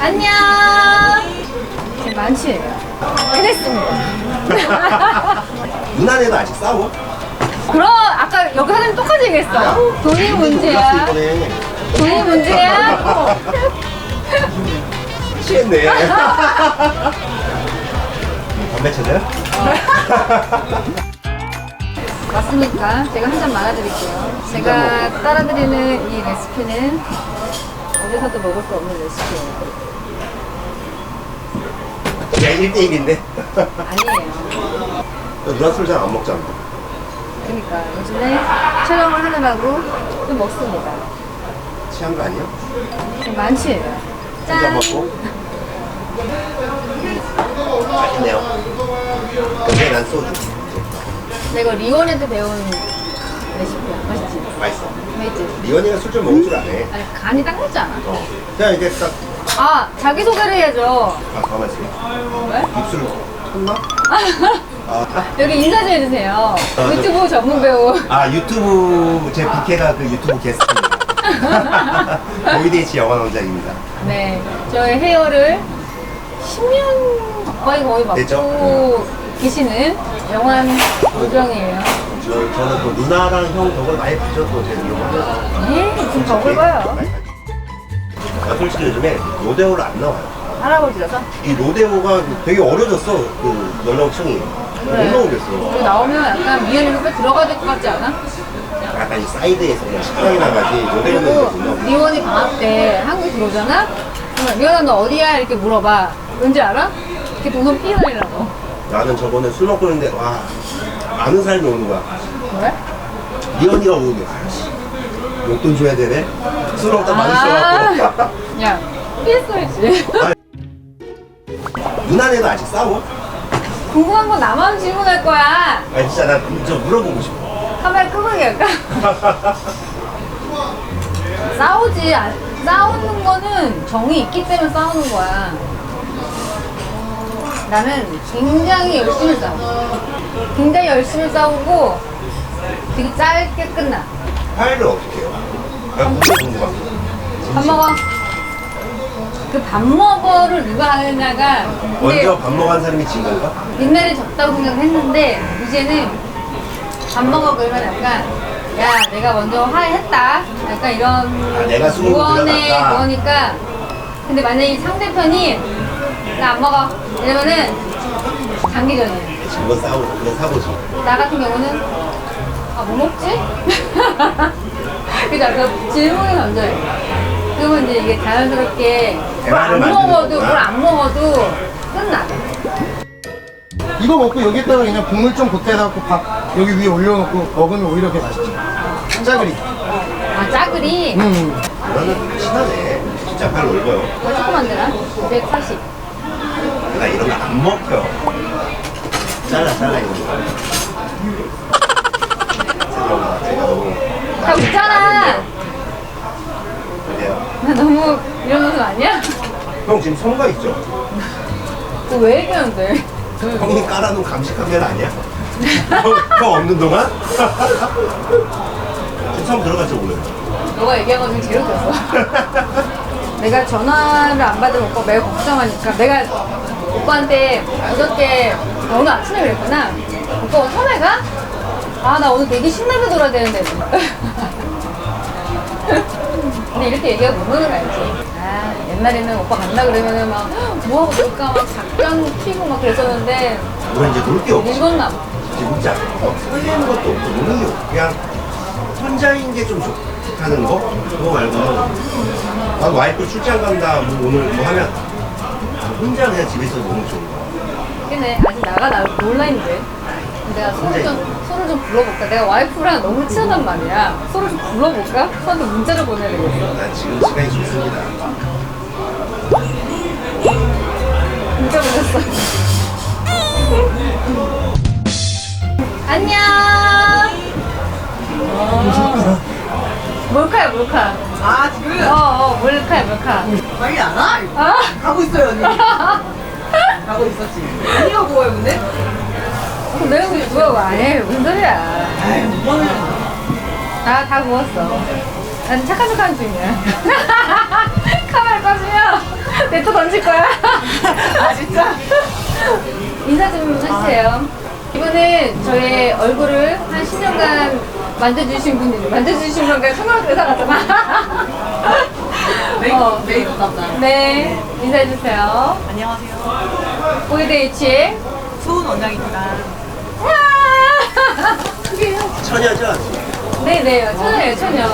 안녕. 제 만취예요. 해냈습니다. 누나네도 아직 싸워? 그럼 아까 여기 사장님 똑같이 얘기했어. 돈이 문제야. 이번에 돈이 문제야. 취했네. 담배 찾아요? 맞습니까? 제가 한 잔 말아드릴게요. 제가 따라드리는 이 레시피는 어디서도 먹을 수 없는 레시피예요. 그냥 1대1인데. 아니에요. 누나 술 잘 안 먹잖아. 그러니까 요즘에 촬영을 하느라고 좀 먹습니다. 취한 거 아니야? 좀 많지? 한잔 짠! 먹고. 맛있네요. 근데 난 소주. 내가 리원에도 배운 레시피야. 맛있지? 맛있어. 맛있지? 리원이가 술 좀 먹을 줄 아네. 아니 간이 딱 맞지 않아? 어. 그냥 이게 딱, 아 자기 소개를 해야죠. 아, 가만 있어. 왜? 입술 쳤나? 아, 여기 인사 좀 해주세요. 아, 유튜브 전문 배우. 아, 유튜브, 제 BK가 그 유튜브 게스트입니다. 보이데이치 영화 원작입니다. 네, 저의 헤어를 10년 거의 거의 맡고 됐죠? 계시는 영환 요정이에요. 저, 저는 또 누나랑 형 덕을 많이 또 제가 이런 거 하면서. 네, 지금 덕을 봐요. 나 솔직히 요즘에 로데오를 안 나와요. 할아버지라서. 이 로데오가 되게 어려졌어, 그 연령층이. 못 그래. 나오겠어. 그리고 나오면 약간 미연에서 또 들어가야 될 것 같지 않아? 약간 이 사이드에서 그냥 식당이 나가지, 로데오는 그리고 못 나오고. 리원이 방학 때 한국에 들어오잖아? 그러면 리원아 너 어디야? 이렇게 물어봐. 왠지 알아? 이렇게 동선 피해다니라고. 나는 저번에 술 먹고 있는데, 와, 아는 사람이 오는 거야. 왜? 리언이가 오는데, 아씨, 용돈 줘야 되네? 술 먹다 많이 써갖고. 아, 야, 피했어야지. 누나네도 아직 싸워? 궁금한 건 나만 질문할 거야. 아니, 진짜 나저 물어보고 싶어. 카메라 끄고 얘기할까? 싸우지. 안- 싸우는 거는 정이 있기 때문에 싸우는 거야. 나는 굉장히 열심히 싸워. 굉장히 열심히 싸우고 되게 짧게 끝나. 파일을 어떻게 해요? 나 그게 궁금하고. 밥 먹어. 그 밥 먹어를 누가 하느냐가 근데 먼저 밥 먹은 사람이 진 건가? 옛날에 적다고 생각했는데 이제는 밥 먹어 그러면 약간 야 내가 먼저 화해했다 약간 이런 아, 내가 무언의 들여놨다. 그거니까 근데 만약에 상대편이 나 안 먹어 이러면은 장기전이에요 진건 싸우고, 그건 사고지. 나 같은 경우는 아 뭐 먹지? 그죠 그 질문을 던져요 그러면 이제 이게 자연스럽게 뭘 대화를 안 만드는 먹어도 거구나. 뭘 안 먹어도 끝나 이거 먹고 여기다가 그냥 국물 좀 곱해갖고 밥 여기 위에 올려놓고 먹으면 오히려 그게 맛있지. 짜그리. 아 짜글이 음. 누나는 친하네. 진짜 팔 넓어요. 뭐 조그만 데나? 140 나 이런 거 안 먹혀. 잘라, 잘라, 이거. 죄송합니다. 제가 너무. 다 웃잖아. 그래요. 나 너무 이런 모습 아니야? 형 지금 성가 있죠? 그거 왜 얘기하는데? 형이 깔아놓은 감시 카메라 아니야? 형, 형 없는 동안? 지금 처음 들어갔죠, 오늘? 너가 얘기한 거 중에 제일 웃겼어. 내가 전화를 안 받으면 오빠 매우 걱정하니까 내가 오빠한테 어저께 아, 오늘 아침에 그랬구나. 오빠 오늘 섬에 가? 아 나 오늘 되게 신나게 놀아야 되는데. 근데 이렇게 노는 거 알지? 아 옛날에는 오빠 간다 그러면은 막 뭐하고 놀까 막 작전 피고 막 그랬었는데 우리 이제 놀 게 없지. 늙었나 봐. 진짜. 어, 설레는 것도 없고, 노는 게 없고, 그냥 혼자인 게 좀 좋다는 거? 그거 말고는. 난 와이프 출장 간다, 뭐 오늘 뭐 하면 혼자 그냥 집에서 너무 좋은 거야. 근데 아직 나가 나 온라인인데 내가 소를 좀 소를 좀 불러볼까? 내가 와이프랑 너무 친하단 말이야. 소를 좀 불러볼까? 소한테 문자를 보내야 되겠어. 난 지금 시간이 좋습니다. 문자 보냈어. 안녕. 몰카야 몰카. 아 지금 어, 어 몰카야 몰카. 빨리 안 와? 아. 가고 있어요 언니 가고 있었지 언니가 뭐예요 근데? 어, 내가 그게 뭐야? 아니 무슨 소리야. 아유 오빠는 다, 다 구웠어. 난 착한 척 하는 중이야. 카메라 꺼지면 내터 던질 거야. 아 진짜? 인사 좀 해주세요. 이분은 저의 얼굴을 한 10년간 만져주신 분이 만져주신 건가 청각 대사 같잖아. 메이크업 어. 메이크업 담당. 네, 인사해주세요. 안녕하세요. 보이데이치의 수은 원장입니다. 처녀죠? 네네, 처녀예요, 처녀.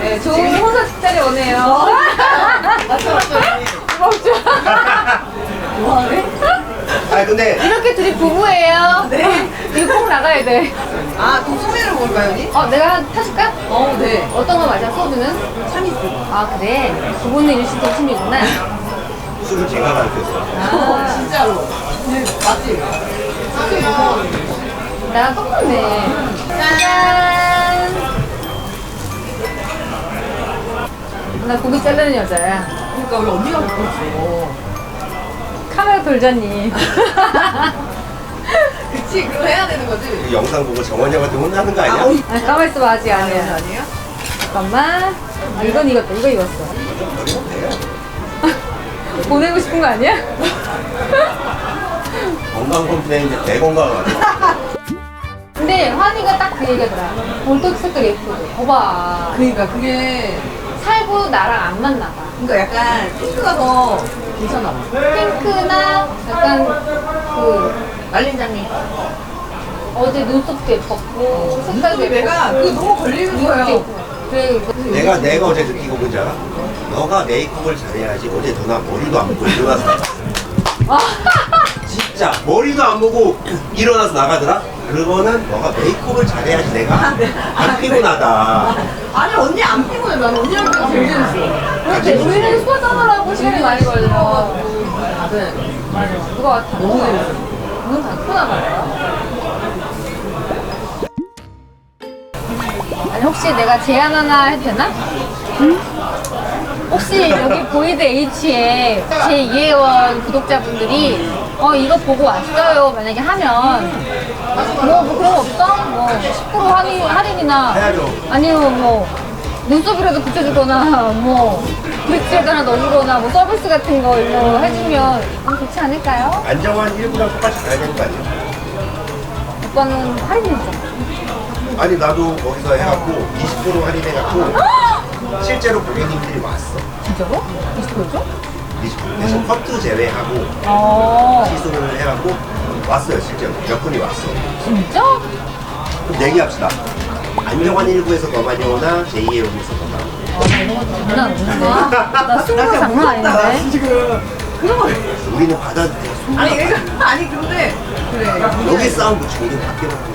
네, 좋은 혼사 식자리 오네요. 맞죠 맞죠. 고맙죠? 뭐하네? 아 근데 이렇게 둘이 부부예요. 네. 이거 꼭 나가야 돼. 아 또 소매를 볼까요 언니? 어, 내가 한 타줄까? 어 네. 어떤 거 맞아, 소주는? 참이슬. 아, 그래. 부부는 일시도 심이구나. 술을 제가 가르쳤어요. 아 진짜로. 네 맞지? 술 무서워. 나랑 똑같네. 짠! 나 고기 자르는 여자야. 그러니까 우리 언니가 바꿨어. 카메라 돌자니. 그치 그거 해야 되는 거지. 이 영상 보고 정원 형한테 혼나는 거아 아니야? 아, 가만 있어 봐, 아직 아니에요 아니야. 아니에요? 잠깐만. 아, 이건 익었다, 이거 익었어. 보내고 싶은 거 아니야? 건강 컴플레인인데 대건강하다. 근데 환희가 딱 그 얘기하더라. 볼떡 색깔 예쁘고. 거봐. 그러니까 그게 살고 나랑 안 맞나 봐. 그러니까 약간 핑크가 더 괜찮아 봐. 핑크나 약간 그 날린 장미. 어제 눈썹도 예뻤고 색깔도 눈썹이 내가 그거 너무 걸리는 거예요. 이거 내가 내가 어제 느끼고 뭔지 알아? 너가 메이크업을 잘해야지 어제 누나 머리도 안 보고 일어나서 진짜 머리도 안 보고 일어나서 나가더라? 그거는 너가 메이크업을 잘해야지 내가 네. 안 피곤하다 아니 언니 안 피곤해. 난 언니랑 그냥 제일 재밌어. 근데 우리는 수다 떠느라고 시간이 많이 걸려 네. 맞아 누가 다 너무 재밌어. 눈 닫고나 말이 혹시 내가 제안 하나 해도 되나? 혹시 여기 보이드 H에 제 이혜원 구독자분들이 어 이거 보고 왔어요 만약에 하면 뭐, 뭐 그런 거 없어? 뭐 10% 할인, 할인이나. 아니면 뭐 눈썹이라도 붙여주거나 뭐 브릿지에다 하나 넣어주거나 뭐 서비스 같은 거 이런 거 해주면 좀 좋지 않을까요? 안정환 1부랑 똑같이 가야 되는 거 아니야? 오빠는 할인이죠 아니 나도 거기서 해갖고 20% 할인해갖고 실제로 고객님들이 왔어 진짜로? 20%죠? 20% 대신 커트 제외하고 어 시술을 해갖고 왔어요 실제로 몇 분이 왔어 진짜? 그럼 내기합시다 안정환 1부에서 더 많이 오나 제2의 여기서 더 많이 오나 아, 장난 아닌데? 나 승부 장난 아닌데? 지금 그런 거. 우리는 받아도 돼 아니 그러니까 아니 근데 그래. 여기 싸움 붙이고 우리는 밖에 받고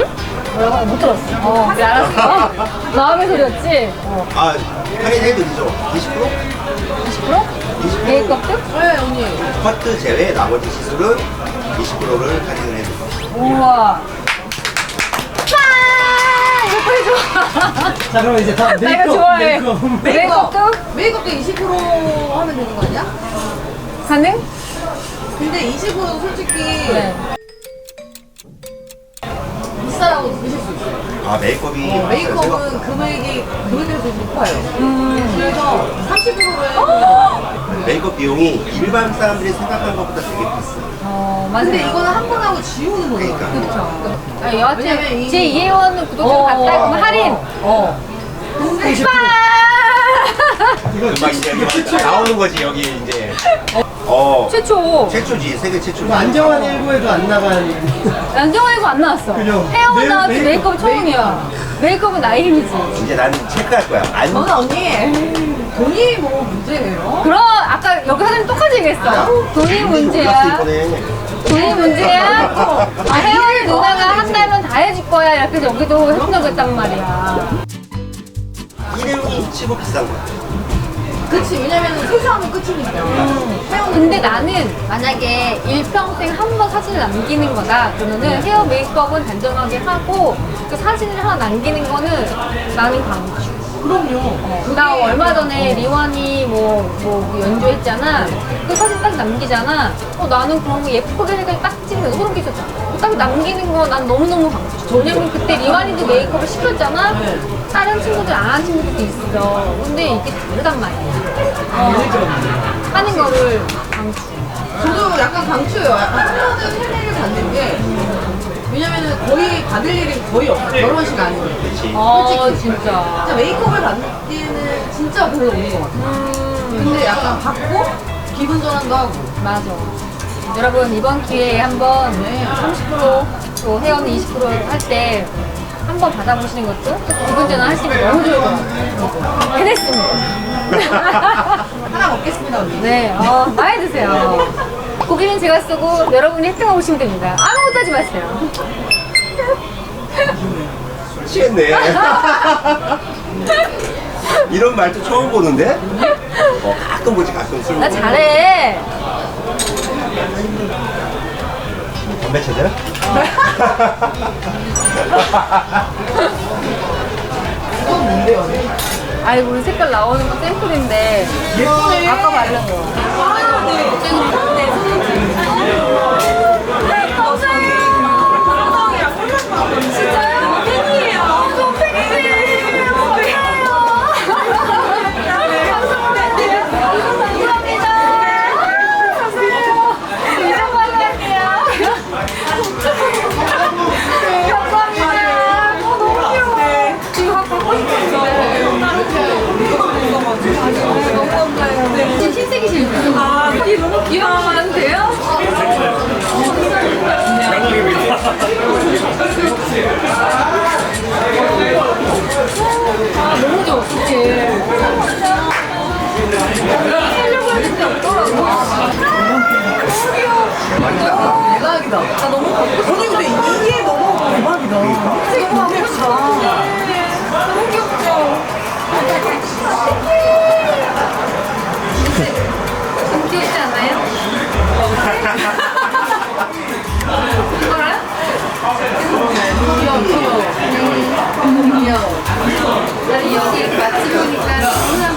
뭐라고? 못 들었어 어 그래 알았어 마음의 소리였지? 어 아 할인 해드리죠 20%? 20%? 메이크업도? 네 언니. 커트 제외 나머지 시술은 20%를 할인을 해드릴게요 우와 짠! 자 그럼 이제 다나 이거 좋아해 메이크업도? 메이크업도 20% 하면 되는 거 아니야? 가능? 근데 20%도 솔직히 네 비싸라고 들으실 수 있어요. 아 메이크업이 어, 메이크업은 금액이 금액에서 높아요. 그래서 30%에 메이크업 비용이 일반 사람들이 생각하는 것보다 되게 비싸 어, 맞아요. 근데 이거는 한 번 하고 지우는 거니까. 그러니까 아, 여하튼 왜냐면 이- 제 2회원 구독자 갔다 그러면 할인. 어. 근데 이거 막 이제 여기 나오는 거지 여기 이제 어 최초. 최초지 세계 최초 이거 안정환 1부에도 안 나간 안정화이고 안 나왔어. 그죠? 헤어 메이- 나왔지 메이크업, 메이크업 처음이야. 메이크업은 나의 힘이지. 이제 나는 체크할 거야 안 저는 언니 돈이 뭐 문제예요? 그럼 아까 여기 사장님 똑같이 얘기했어. 돈이 올랐어 문제야. 이번에 돈이 문제야. 아, 헤어를 누나가 한다면 다 해줄 거야. 이렇게 여기도 해준다고 했단 말이야. 일회용이 치고 비싼 거야 그치 왜냐면 세수하면 끝이니까. 헤어는 근데 나는 만약에 일평생 한 번 사진을 남기는 거다 그러면은 헤어 메이크업은 단정하게 하고 그 사진을 하나 남기는 거는 나는 강추. 그럼요. 나 얼마 전에 리완이 뭐, 뭐 연주했잖아. 그 사진 딱 남기잖아. 어, 나는 그런 거 예쁘게 해가지고 딱 찍는 거 소름 끼쳤잖아. 딱 남기는 거 난 너무너무 강추. 왜냐면 그때 리완이도 메이크업을 시켰잖아. 다른 친구들 안한 친구들도 있어. 근데 이게 다르단 말이야. 어. 하는 거를 강추. 저도 약간 강추예요. 약간 클로즈 헬리를 받는 게 왜냐면은 거의 받을 일이 거의 없어요. 결혼식 아니면. 어, 진짜. 진짜 메이크업을 받기에는 진짜 별로 없는 것 같아요. 근데 약간 받고 기분 전환도 하고. 맞아. 여러분, 이번 기회에 한번 네. 30%또 회원은 20%할 때 한번 받아보시는 것도 전환 하시는 거 너무 좋을 것 같아요. 해냈습니다. 하나 먹겠습니다, 언니. 네, 어, 많이 드세요. 고기는 제가 쓰고 여러분이 혜택하고 오시면 됩니다. 아무것도 하지 마세요. 술 취했네. 이런 말도 처음 보는데? 어, 가끔 보지 가끔 술 나 먹어. 잘해. 담배 찾아요? 이건 뭔데요, 우리 색깔 나오는 거 샘플인데. 예쁘네. 아까 바른 거. 아, 네. 나 너무. 언니, 근데 이게 너무 대박이다. 갖고 귀여워, 귀여워. 귀여워. 여기 맛집 오니까